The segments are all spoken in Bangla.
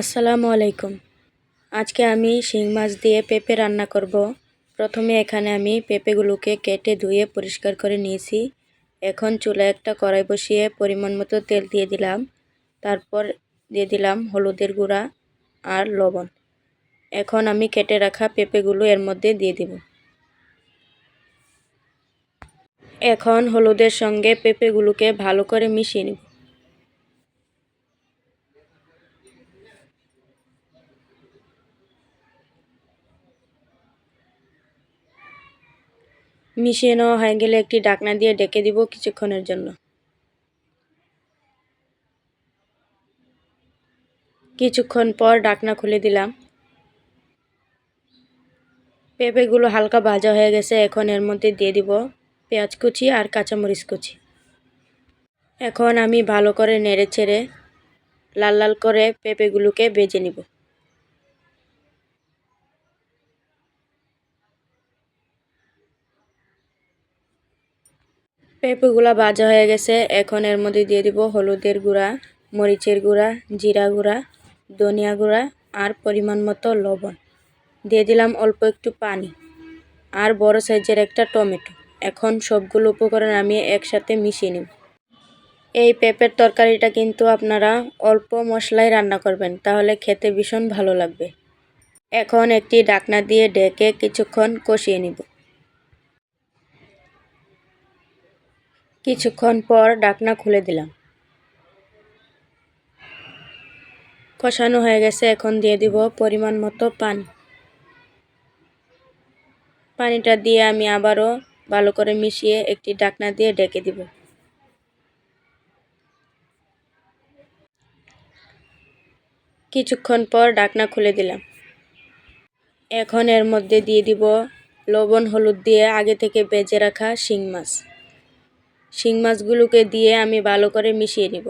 আসসালামু আলাইকুম। আজকে আমি শিং মাছ দিয়ে পেঁপে রান্না করব। প্রথমে এখানে আমি পেঁপেগুলোকে কেটে ধুয়ে পরিষ্কার করে নিয়েছি। এখন চুলায় একটা কড়াই বসিয়ে পরিমাণ মতো তেল দিয়ে দিলাম। তারপর দিয়ে দিলাম হলুদের গুঁড়া আর লবণ। এখন আমি কেটে রাখা পেঁপেগুলো এর মধ্যে দিয়ে দিব। এখন হলুদের সঙ্গে পেঁপেগুলোকে ভালো করে মিশিয়ে নেব। মিশিয়ে নেওয়া হয়ে গেলে একটি ডাকনা দিয়ে ডেকে দিব কিছুক্ষণের জন্য। কিছুক্ষণ পর ডাকনা খুলে দিলাম। পেঁপেগুলো হালকা ভাজা হয়ে গেছে, এখন এর মধ্যে দিয়ে দিব পেঁয়াজ কুচি আর কাঁচামরিচ কুচি। এখন আমি ভালো করে নেড়ে ছেড়ে লাল লাল করে পেঁপেগুলোকে বেজে নিব। পেঁপেগুলো ভাজা হয়ে গেছে। এখন এর মধ্যে দিয়ে দিব হলুদের গুঁড়া, মরিচের গুঁড়া, জিরা গুঁড়া, ধনিয়া গুঁড়া আর পরিমাণ মতো লবণ। দিয়ে দিলাম অল্প একটু পানি আর বড় সাইজের একটা টমেটো। এখন সবগুলো উপকরণ আমি একসাথে মিশিয়ে নেব। এই পেঁপের তরকারিটা কিন্তু আপনারা অল্প মশলায় রান্না করবেন, তাহলে খেতে ভীষণ ভালো লাগবে। এখন একটি ডাকনা দিয়ে ডেকে কিছুক্ষণ কষিয়ে নিব। কিছুক্ষণ পর ডাকনা খুলে দিলাম। কষানো হয়ে গেছে, এখন দিয়ে দিব পরিমাণ মতো পানি। পানিটা দিয়ে আমি আবারও ভালো করে মিশিয়ে একটি ডাকনা দিয়ে ডেকে দিব। কিছুক্ষণ পর ডাকনা খুলে দিলাম। এখন এর মধ্যে দিয়ে দিব লবণ, হলুদ দিয়ে আগে থেকে বেজে রাখা শিং মাছ। শিং মাছগুলোকে দিয়ে আমি ভালো করে মিশিয়ে নিব।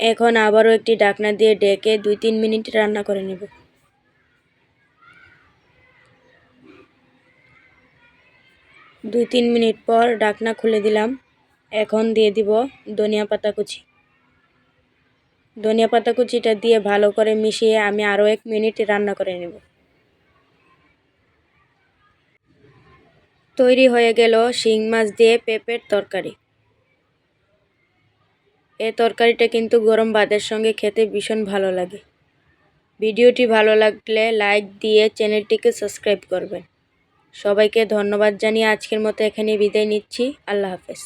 এখন আবারও একটি ডাকনা দিয়ে ডেকে দুই তিন মিনিট রান্না করে নেব। দুই তিন মিনিট পর ডাকনা খুলে দিলাম। এখন দিয়ে দিব ধনিয়া পাতা কুচি। ধনিয়া পাতা কুচিটা দিয়ে ভালো করে মিশিয়ে আমি আরও এক মিনিট রান্না করে নেব। তৈরি হয়ে গেল শিং মাছ দিয়ে পেঁপের তরকারি। এ তরকারিটা কিন্তু গরম ভাতের সঙ্গে খেতে ভীষণ ভালো লাগে। ভিডিওটি ভালো লাগলে লাইক দিয়ে চ্যানেলটিকে সাবস্ক্রাইব করবেন। সবাইকে ধন্যবাদ জানিয়ে আজকের মতো এখানে বিদায় নিচ্ছি। আল্লাহ হাফেজ।